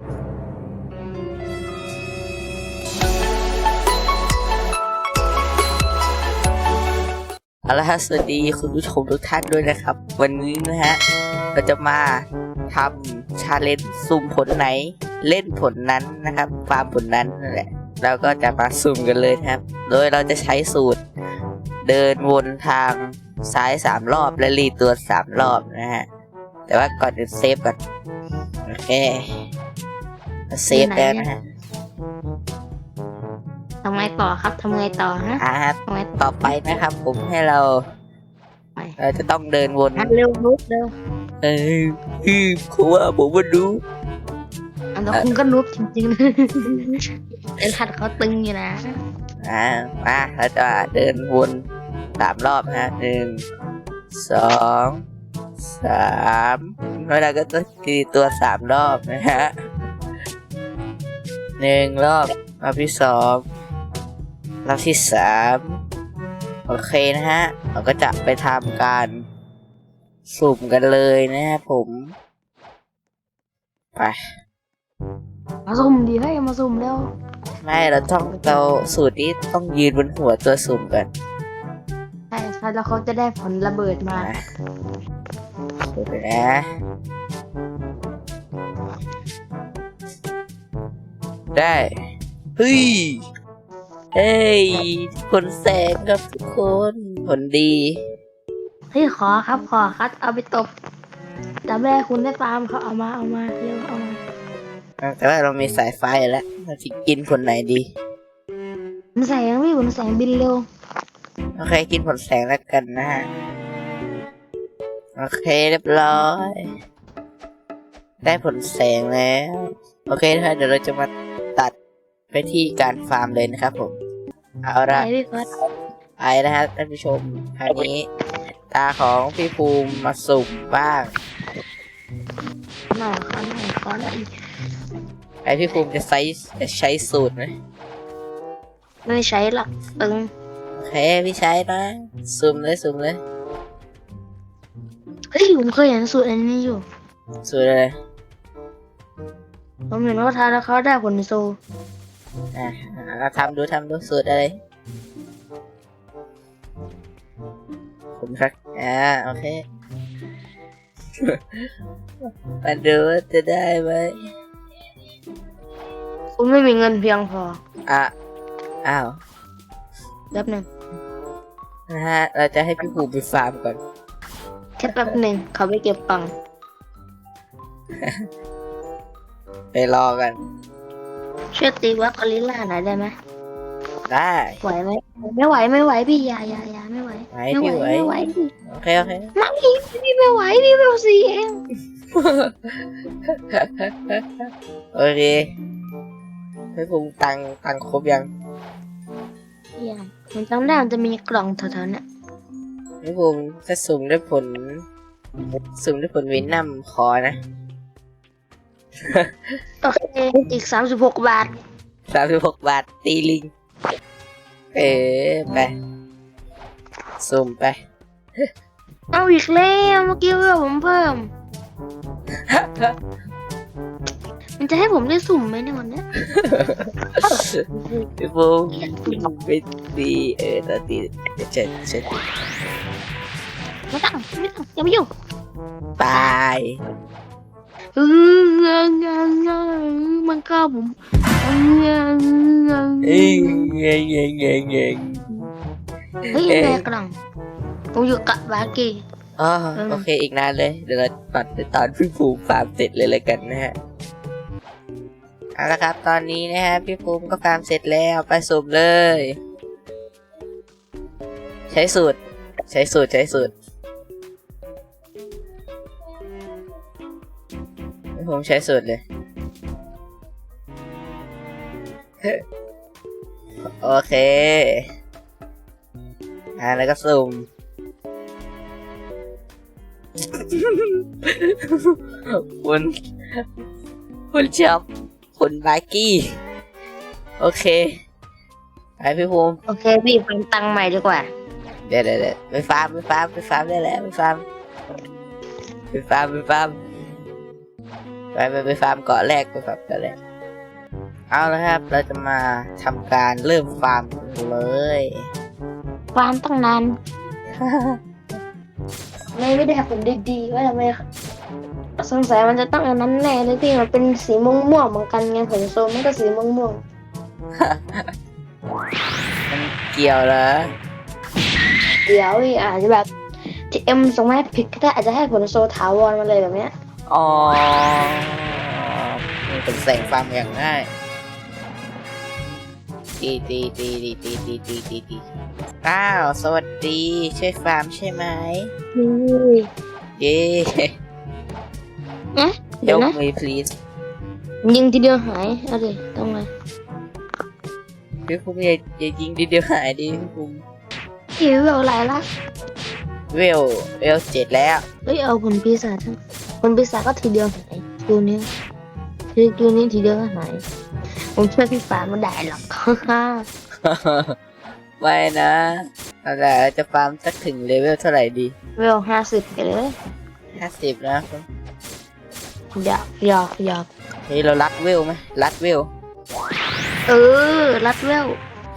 เอาละฮะสวัสดีคุณผู้ชมทุกท่านด้วยนะครับ วันนี้นะฮะเราจะมาทำชาเลนจ์สุ่มผลไหน เล่นผลนั้นนะครับฟาร์มผลนั้นนั่นแหละเราก็จะมาสุ่มกันเลยครับ โดยเราจะใช้สูตร เดินวนทางซ้ายสามรอบและรีตัวสามรอบนะฮะแต่ว่าก่อนอื่นเซฟก่อนโอเค เซฟแล้วนะฮะทำไงต่อครับทำไงต่อฮะอ่าทำไงต่อไปนะครับ ผมให้เราไปเราจะต้องเดินวนอะเร็วนุ๊บเร็วเออคือเขาว่าผมว่ารู้อันนี้คุณก็นุ๊บจริงๆนะเอ็นทัดเขาตึงอยู่นะอ่ามาเราจะเดินวนสามรอบนะหนึ่งสองสามแล้วเราก็ต้องตีตัวสามรอบนะฮะ หนึ่งรอบรอบที่สองรอบที่สามโอเคนะฮะ เราก็จะไปทำการสุ่มกันเลยนะฮะผม ไป มาสุ่มดีให้ยมาสุ่มเร็วไม่เราต้องเราสูตรนี้ต้องยืนบนหัวตัวสุ่มกันใช่ใช่แล้วเขาจะได้ผลระเบิดมามาสูตรไปนะ ได้ เฮ้ย เฮ้ย ผลแสงครับทุกคน ผลดี เฮ้ยขอครับขอครับเอาไปตบแต่แม่คุณได้ฟาร์มเขาเอามาเอามาเร็วเอามาแต่ว่าเรามีสายไฟแล้วเราจะกินผลไหนดีผลแสงพี่ผลแสงบินเร็วโอเค กินผลแสงแล้วกันนะฮะ โอเคเรียบร้อย ได้ผลแสงแล้ว โอเคนะฮะเดี๋ยวเราจะมาตัด ไปที่การฟาร์มเลยนะครับผม เอาไหนละพี่เฟิร์สไปนะฮะท่านผู้ชมคราวนี้ ตาของพี่ภูมิมาสุ่มบ้างหน่อยขอหน่อยขอหน่อยไอพี่ภูมิจะใช้จะใช้สูตรไหมไม่ใช้หรอกตึงโอเคพี่ใช้นะสุ่มเลยสุ่มเลยเฮ้ยผมเคยเห็นสูตรอันนี้อยู่ สูตรเลยผมเห็นว่าทานแล้วเขาได้ผลโซ อะเราทำดูทำดูสูตรอะไรผมสักอ่าโอเค มาดูว่าจะได้ไหมคุณไม่มีเงินเพียงพอ อะ อ้าวแป๊บหนึ่งนะฮะ เราจะให้พี่ภูมิไปฟาร์มก่อน แค่แป๊บหนึ่งเขาไปเก็บตังค์ไปรอกัน ช่วยตีวัดกอริลลาหน่อยได้ไหมได้ไหวไหมไม่ไหวไม่ไหวพี่อยาอยาอยาไม่ไหวไหวไม่พี่ไหวไหวไม่ไหวพี่โอเคโอเคไม่พี่พี่ไม่ไหวพี่ไม่สีเองโอเคพี่ภูมิตังค์ตังค์ครบยังอย่าผมจำได้มันจะมีกล่องแถวๆเนี้ยพี่ภูมิถ้าสุ่มได้ผล สุ่มได้ผลวินนัมขอนะโอเค อีกสามสิบหกบาทสามสิบหกบาท ตีลิง เออไปสุ่มไป เอาอีกแล้วเมื่อกี้ว่าผมเพิ่ม มันจะให้ผมได้สุ่มไหมในวันเนี้ยพี่ฟูไปตีเออตอนตีเจ็ดเจ็ดไม่ต้องไม่ต้องอย่ามายุ่งตาย เออเงเงงเงงมันก็ผมเงงเงงเอ้ยเงงเงเงงเงเฮ้ยแม่กล่องผมอยู่กับบาร์กี้อ๋อโอเคอีกนานเลย เดี๋ยวเราตัดไปตอนพี่ภูมิฟาร์มเสร็จเลยเลยกันนะฮะเอาละครับ ตอนนี้นะฮะพี่ภูมิก็ฟาร์มเสร็จแล้วไปสุ่มเลย ใช้สูตร ใช้สูตรใช้สูตร พี่ภูมิใช้สูตรเลย โอเค อ่าแล้วก็สุ่มคุณคุณชอบคุณบาร์กี้ โอเค ไปพี่ภูมิ โอเค พี่เป็นตังค์ใหม่ดีกว่าเดี๋ยวเดี๋ยวเดี๋ยวไปฟาร์มไปฟาร์มไปฟาร์มได้แล้วไปฟาร์มไปฟาร์มไปฟาร์ม ไปไปไปฟาร์มเกาะแรกไปฟาร์มเกาะแรกเอาละครับ เราจะมาทำการเริ่มฟาร์มกันเลยฟาร์มตั้งนานไม่ไม่ได้ผลดีๆว่าทำไมสงสัยมันจะต้องอันนั้นแน่เลยพี่มันเป็นสีม่วงๆเหมือนกันไงผลโซมันก็สีม่วงมันเกี่ยวเหรอๆเดี๋ยวพี่อาจจะแบบที่เอ็มส่งมาให้ผิดก็ได้อาจจะให้ผลโซถาวรมาเลยแบบเนี้ย อ๋อมันเป็นแสงฟาร์มอย่างง่ายตีตีตีตีตีตีตีตีตีอ้าว สวัสดีช่วยฟาร์มใช่ไหมนี่เย้นะยเดี๋ยวกนะมือ please ยิงทีเดียวหายเอาดิต้องเลยพี่ภูมิอย่าอย่ายิงทีเดียวหายดิพี่ภูมิพี่เวลอะไรละเวลเวลเจ็ดแล้ว เอ้ยเอาผลปีศาจทั้ง ผลปีศาจก็ทีเดียวหายตัวเนี้ยคือตัวนี้ทีเดียวก็หายผมช่วยพี่ฟ้าไม่ได้หรอกไม่นะเอาละเราจะฟาร์มสักถึงเลเวลเท่าไหร่ดีเวลห้าสิบไปเลยห้าสิบนะหยอกหยอกหยอกเฮ้ยเรารัดเวลไหมรัดเวลเออรัดเวล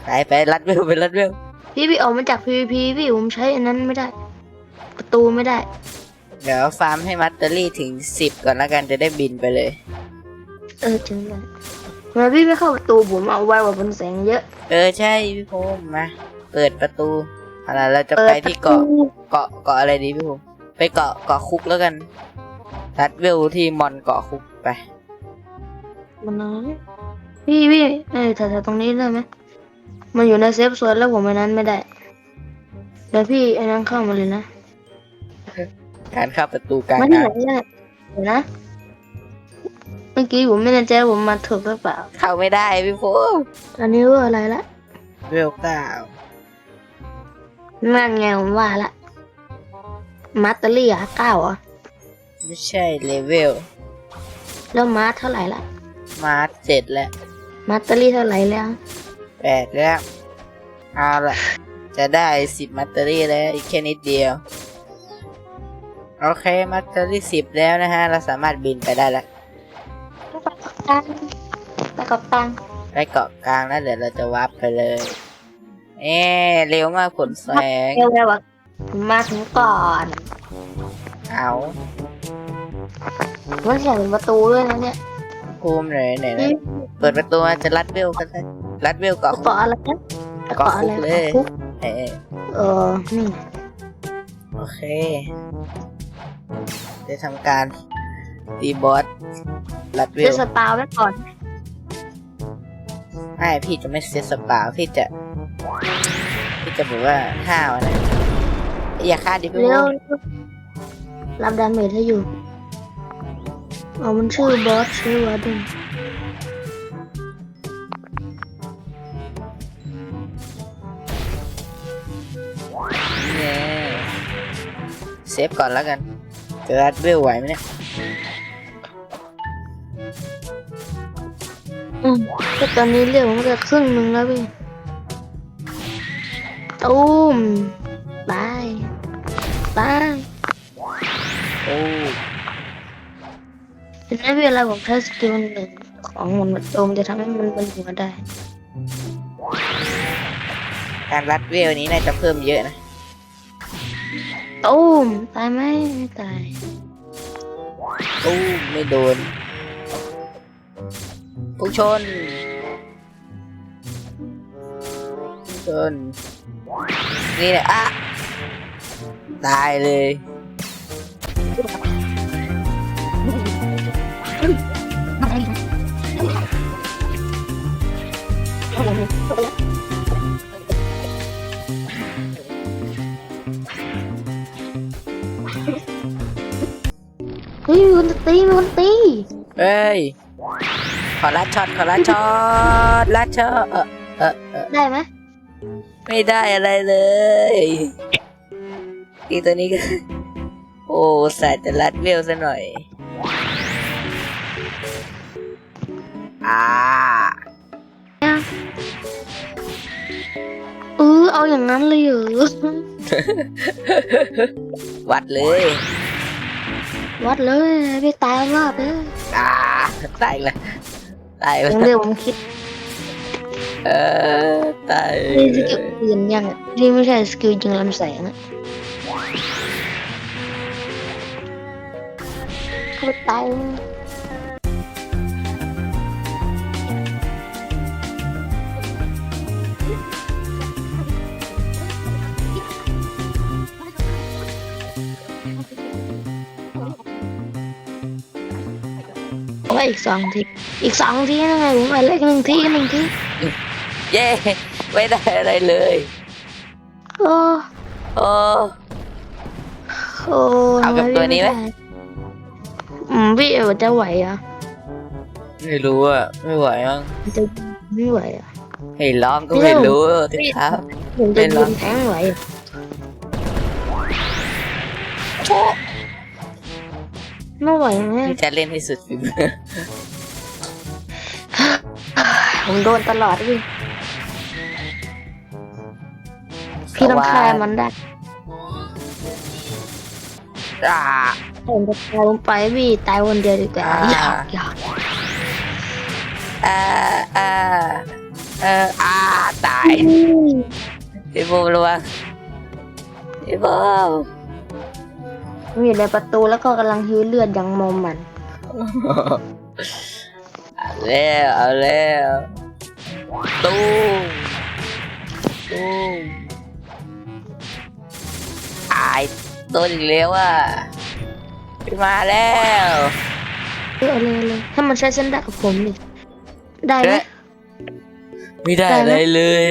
ไปไปรัดเวลไปรัดเวลพี่พี่ออกมาจาก PVP พี่ผมใช้อันนั้นไม่ได้ ประตูไม่ได้ เดี๋ยวฟาร์มให้มัตเตอรี่ถึงสิบก่อนแล้วกันจะได้บินไปเลย เออถึงเลยทำไมพี่ไม่เข้าประตูผมเอาไว้ว่าบนแสงเยอะ เออใช่พี่ภูมิมาเปิดประตูเอาล่ะเราจะไปที่เกาะเกาะเกาะอะไรดีพี่ภูมิไปเกาะเกาะคุกแล้วกันรัดเวลที่มอนเกาะคุกไปมันน้อยพี่พี่เออแถวๆตรงนี้ได้ไหมมันอยู่ในเซฟโซนแล้วผมอันนั้นไม่ได้เดี๋ยวพี่อันนั้นเข้ามาเลยนะ การเข้าประตูกลางมาที่ไหนน้ำเนี่ยเดี๋ยวนะ เมื่อกี้ผมไม่แน่ใจว่าผมมาถูกหรือเปล่า เข้าไม่ได้พี่ภูมิอันนี้ว่าอะไรละเวลเก้านั่นไงผมว่าละ มาสเตอรี่อะเก้าเหรอะไม่ใช่เลเวลแล้วมาสเท่าไหร่ละ มาร์เจ็ดแล้วมาสเตอรี่เท่าไหร่แล้วแปดแล้วเอาละจะได้สิบมัตเตอรี่แล้วอีกแค่นิดเดียว โอเคมัตเตอรี่สิบแล้วนะฮะ เราสามารถบินไปได้แล้วตังไปกับตังไปเกาะกลางแล้วเดี๋ยวเราจะวาร์ปไปเลย เอ๊ะเร็วมากผลแสงเร็วเร็วอะผมมาถึงก่อน เอามันเขียนเป็นประตูด้วยนะเนี่ยภูมิไหนไหนไหนเปิดประตูมาจะรัดเวลกันเลยรัดเวลเกาะคุเกาะกอะไรนะเกาะอะไรเกาะคุกเลยเกาะคุกเออเออนี่โอเค จะทำการตีบอสรัดเวเดี๋ยลวสปาไว้ก่อน ไม่พี่จะไม่เสียสปาพี่จะ พี่จะบอกว่าห้าวนะอย่าฆ่าดิพี่เร็วภูมิรับดาเมจให้อยู่ เอามันชื่อบอสชื่อวาเดนเนี่ยเซฟก่อนแล้วกัน จะรัดเวลไหวไหมเนี่ยอืมก็ตอนนี้เรียกผมจะครึ่งหนึ่งแล้วพี่ตูมบายบายโอ้เห็นไหมพี่เวลาผมใช้สกิลหนึ่งของมันโอมจะทำให้มันเป็นหัวได้ การรัดเวลนี้น่าจะเพิ่มเยอะนะ ตูมตายไหมไม่ตายโอ้ไม่โดนพุ่งชนพุ่งชน นี่แหละอะตายเลย ตีมีคนตีเฮ้ย ขอลัดช็อตขอลัดช็อตลัดช็อตเออเออเออได้ไหมไม่ได้อะไรเลยอีตัวนี้ก็ โอ้สายจะลัดเวลซะหน่อย อ่าเออเอาอย่างนั้นเลยเหรอวัดเลย วัดเลยพี่ตายรอบเลยอ่าตายเลยตายเลยัยงเรื่องผมคิด เออตายนี่สกิลอื่นยังอะที่ไม่ใช่สกิลยิงลำแสงอะเขาไปตายเลย ยอีกสองที อีกสองทีนะไงผมไปเล็กหนึ่งทีหนึ่งทีเย้ไม่ได้อะไรเลยโอ้โอ้โอ้เอากับตัวนี้ไหมทำพี่ด้อืมพี่เอวจะไหวอะไม่รู้อะไม่ไหวมั้งจะไม่ไหวอะให้ร้องก็ไม่รู้สิครับผมเป็จะนเหรยือนแทงไหวอะ ไม่ไหวไหมที่จะเล่นให้สุดฝีมือผมโดนตลอดพี่พี่ต้องคายมันได้อ่าผมจะตายลงไปพี่ตายวันเดียวดีกว่าอ่าอยากอยากอ่าอ่าเอออ่าตายพี่บูมระวังพี่บู มผมอยู่ในประตูแล้วก็กำลังหิวเลือดอย่างมอมมันเอาแล้วเอาแล้วตูมตูมตายโดนอีกแล้วอะพี่มาแล้วเออเลยเลยถ้ามันใช้เส้นได้กับผมนี่ได้ไหมเอ๊ะไม่ได้ได้อะไหมไรเลย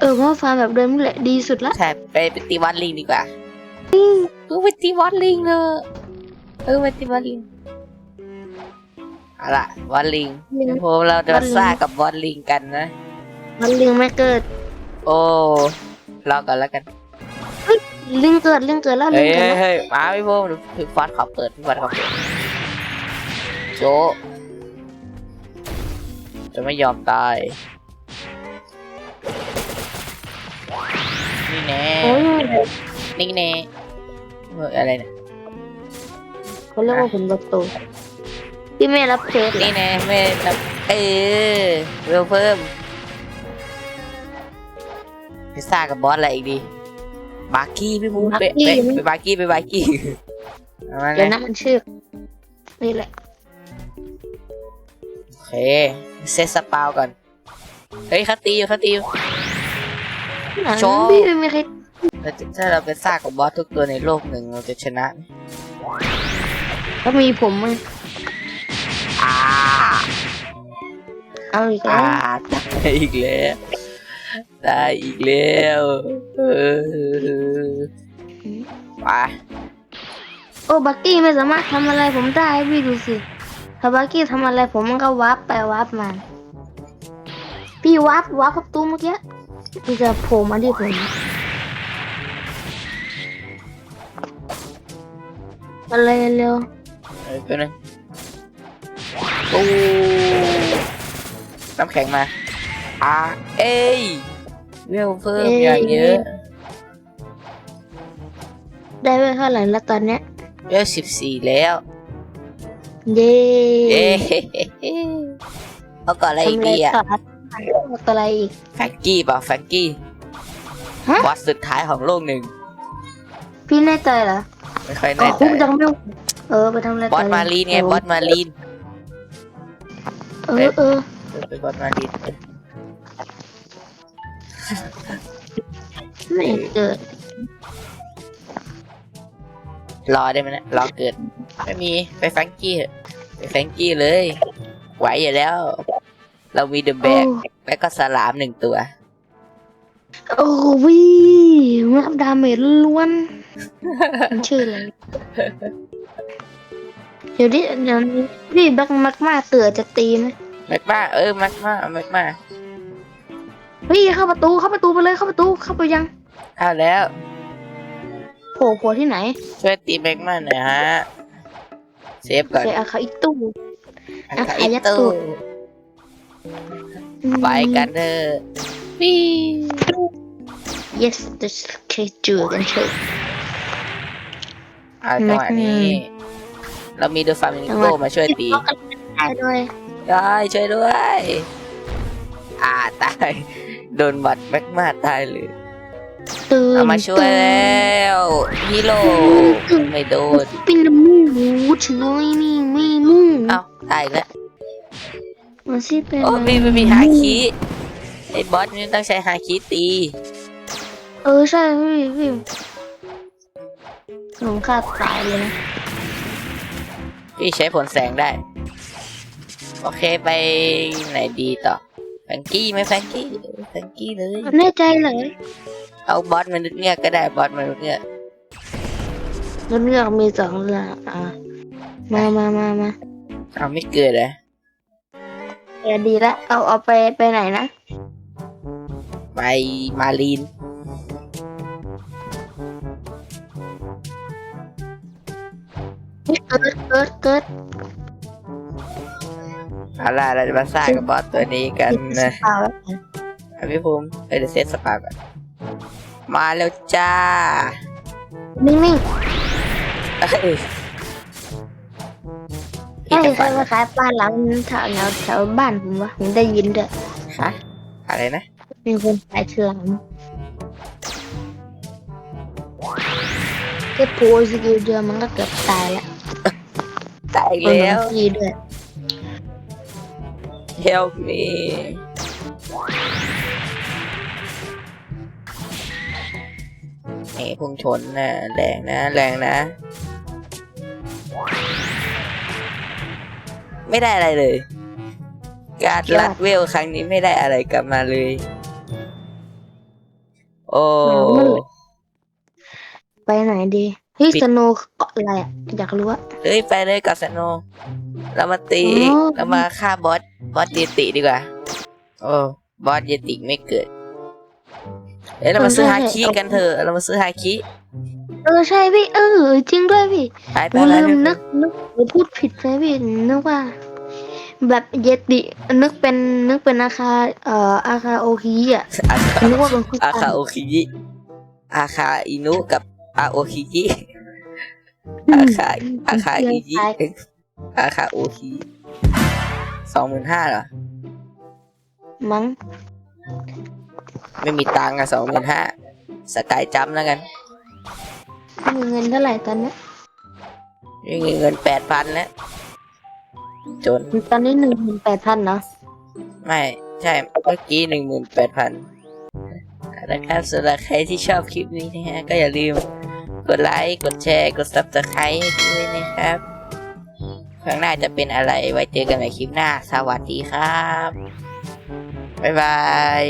เออเพราะว่าฟาร์มแบบเดิมนี่แหละดีสุดละใช่ไปไปตีวัดลิงดีกว่า เออไปตีวัดลิงเนอะเออไปตีวัดลิงเอาล่ะวัดลิงลิง พวกเราจะวัมาดลิงซ่ากับวัดลิงกันนะ มันลิงไม่เกิดโอ้รอก่อนแล้วกันลิงเกิดลิงเกิดแล้วลิเฮ้งยเกิดเฮ้ยแล้วเฮ้ยมาพี่พวกพี่ฟอดขอเปิดพี่ฟอดขอเปิดโจจะไม่ยอมตายนี่แน่โอ้ยนี่แน่ เฮ้ยอะไรเนี่ยเขาเรียกว่าผลประตูพี่ไม่รับเควสเหรอนี่แน่ไม่นับเออเวลเพิ่มไปซ่ากับบอสอะไรอีกดีบาร์กี้พี่ภูมิไปไปไปบาร์กี้ไปบาร์กี้เอามาเดี๋ยวนะนะมันชื่อนี่แหละโอเคเซตสปาวก่อนเฮ้ยเขาตีอยู่เขาตีอยู่โชว์พี่ไม่มีใครเราจะ ถ้าเราไปซ่ากับบอสทุกตัวในโลกหนึ่งเราจะชนะ ก็มีผมมั้งอ่าเอาอีกแล้อ่าวตายอีกแล้วตายอีกแล้วเออไปโอ้บักกี้ไม่สามารถทำอะไรผมได้พี่ดูสิถ้าบักกี้ทำอะไรผมมันก็วับไปวับมาพี่วับวับประตูเมื่อกี้มันจะโผล่มาที่ผม อะไรเร็วเออก็นึงตู้น้ำแข็งมาอ่าเอ้ยเวลเพิ่มอย่างเยอะได้ไปเท่าไหร่แล้วตอนเนี้ยเวลสิบสี่แล้ว เย้เอ๊ะเอาก่อนอะไรอีกดีอะทำอะไรต่อต่ออะไรอีกแฟรงกี้เปล่าแฟรงกี้ฮะบอสสุดท้ายของโลกหนึ่งพี่แน่ใจเหรอ ไม่ค่อยก็แน่ใจคุกยังไม่เออไปทำอะไรบอสต่มารีนไงบอสมารีนเออเออเออไปบอสมารีนไม่เกิดรอได้ไหมนะรอเกิดไม่มีไปแฟรงกี้เถอะไปแฟรงกี้เลย ไหวอยู่แล้ว เรามีเดอะแบกแล้วก็สลามหนึ่งตัว โอ้วิมันอัพดาเมจล้วนมัน ชื่ออะไรเดี๋ยวนี้เดี๋ยวนี้พี่แบ็กมักมาเตือจะตีไหมแม็กมาเออแม็กมาแม็กมาพี่เข้าประตูเข้าประตูไปเลยเข้าประตูเข้าไปยังเอาแล้วโผล่โผล่ที่ไหนช่วยตีแม็กมาหน่อยฮะเซฟก่อนใส่อาคาอิตู้ อาอาคาคาอิยัตโต้ตุไปกันเถอะปี้ yes the schedule กันเถอะเอาจังหวะนี้แม็กมาเรามีดูฟามิงโกมาช่วยตีเขากันได้ด้วยได้ช่วยด้วย อ่าตาย โดนบัตรแม็กมาตายเลยตื่นเอามาช่วยแล้วฮีโร่ไม่โดน เป็นน้ำมูกฉันน้อยนี่ไม่มุ่งเอ้าตายอีกแล้วมาสิเป็นโอ้มีมีมีฮาคิไอ้บอสนี่ต้องใช้ฮาคิตี เออใช่พี่พี่ หลงคาดตายเลยนะพี่ใช้ผลแสงได้ โอเคไปไหนดีต่อแฟรงกี้ไหมแฟรงกี้เออแฟรงกี้เลย แน่ใจเลยเอาบอสมนุษย์เงือกก็ได้บอสมนุษย์เงือกรถเลือกมีสองเรื่องอะมามามามาเอาไม่เกิดเลยเดี๋ยวดีละเอาเอาไปไปไหนนะ ไปมาลีน เกิดเกิดเกิดเอาล่ะเราจะมาสร้างกับบอสตัวนี้กันนะเปล่าแล้วอะพี่ภูมิเอ้ยเดี๋ยวเซตสปาก่อนมาแล้วจ้านิ่งเอ้ยๆพี่ให้จะใครฝันมาขายปลาหลังแถวแถวแถวบ้านผมวะผมได้ยินด้วยฮะอะไรนะ มีคนขายฉลามแค่โพสกิลเดียวมันก็เกือบตายแล้ว ตายอีกแล้วคนที่ด้วย help me นี่พุ่งชนนะแรงนะ แรงนะ ไม่ได้อะไรเลย การลัดเวลครั้งนี้ไม่ได้อะไรกลับมาเลย โอ้ ไปไหนดีเฮ้ยปิด สโนว์เกาะอะไรอะอยากรู้ว่าเฮ้ยไปเลยกับสโนว์เรามาตีอ๋อ เรามาฆ่าบอสบอสเยติดีกว่าโอ้บอสเยติไม่เกิดเอ้ยเรามาซื้อฮาคิกันเถอะเรามาซื้อฮาคิเออใช่พี่เออจริงด้วยพี่ไปไปกูไปลืมไปนึกนึกหรือพูดผิดไปพี่นึกว่า แบบเยตินึกเป็นนึกเป็นอาคาเอ่ออาคาโอฮีอะอาคานึกว่าเป็นผู้อาชาคายโอคิยิอาคาอินุกับอาโอคิยิ อือามคาอาคาอิยิคล้ายอาคาโอคิสองหมื่นห้าเหรอ มั้ง ไม่มีตังค์อะสองหมื่นห้าสกายจัมป์แล้วกัน มีเงินเท่าไหร่ตอนเนี้ยไม่มีเงินแปดพันแล้ว จน ตอนนี้หนึ่งหมื่นแปดพันเนาะไม่ใช่เมื่อกี้หนึ่งหมื่นแปดพันนะครับสำหรับใครที่ชอบคลิปนี้นะฮะก็อย่าลืม กดไลค์ กดแชร์ กด subscribe ให้ด้วยนะครับ ครั้งหน้าจะเป็นอะไรไว้เจอกันใหม่คลิปหน้า สวัสดีครับ บ๊ายบาย